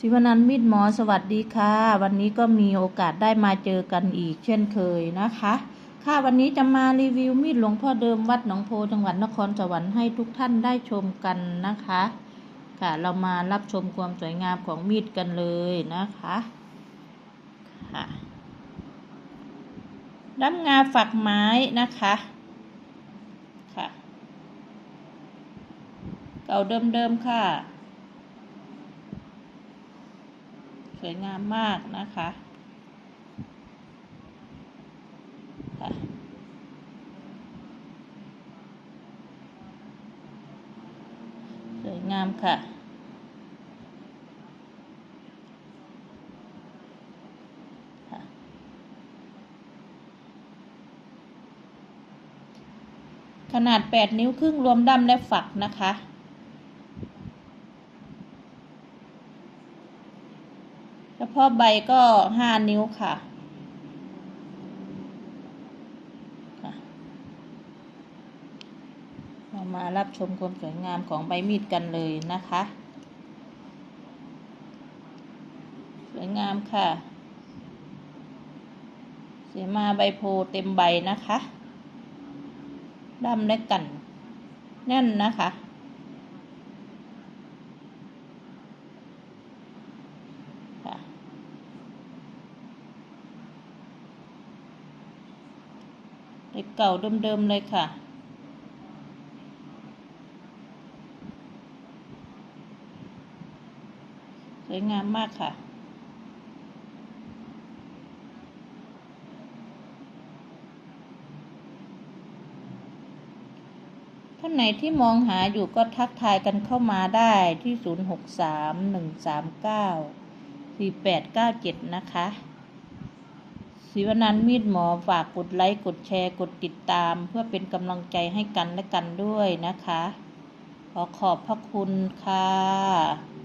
ศิวนันท์มิตรหมอสวัสดีค่ะ วันนี้ก็มีโอกาสได้มาเจอกันอีกเช่นเคยนะคะ ค่ะวันนี้จะมารีวิวมีดหลวงพ่อเดิมวัดหนองโพจังหวัดนครสวรรค์ให้ทุกท่านได้ชมกันนะคะ ค่ะเรามารับชมความสวยงามของมีดกันเลยนะคะค่ะน้ำงาฝักไม้นะคะค่ะ เก่าเดิมๆค่ะ สวยงามมากนะคะค่ะสวยงามค่ะ ขนาด 8 นิ้วครึ่งรวมด้ามและฝักนะคะ เฉพาะใบก็ห้านิ้วค่ะเรามารับชมความสวยงามของใบมีดกันเลยนะคะ สวยงามค่ะ เสียมาใบโพเต็มใบนะคะด้ามและกัน แน่นนะคะ เด็กเก่าเดิมๆเลยค่ะ สวยงามมากค่ะท่านไหนที่มองหาอยู่ก็ทักทายกันเข้ามาได้ที่ 0631394897 นะคะ ศิวนันมีดหมอฝากกดไลค์กดแชร์กดติดตาม เพื่อเป็นกำลังใจให้กันและกันด้วยนะคะ ขอขอบพระคุณค่ะ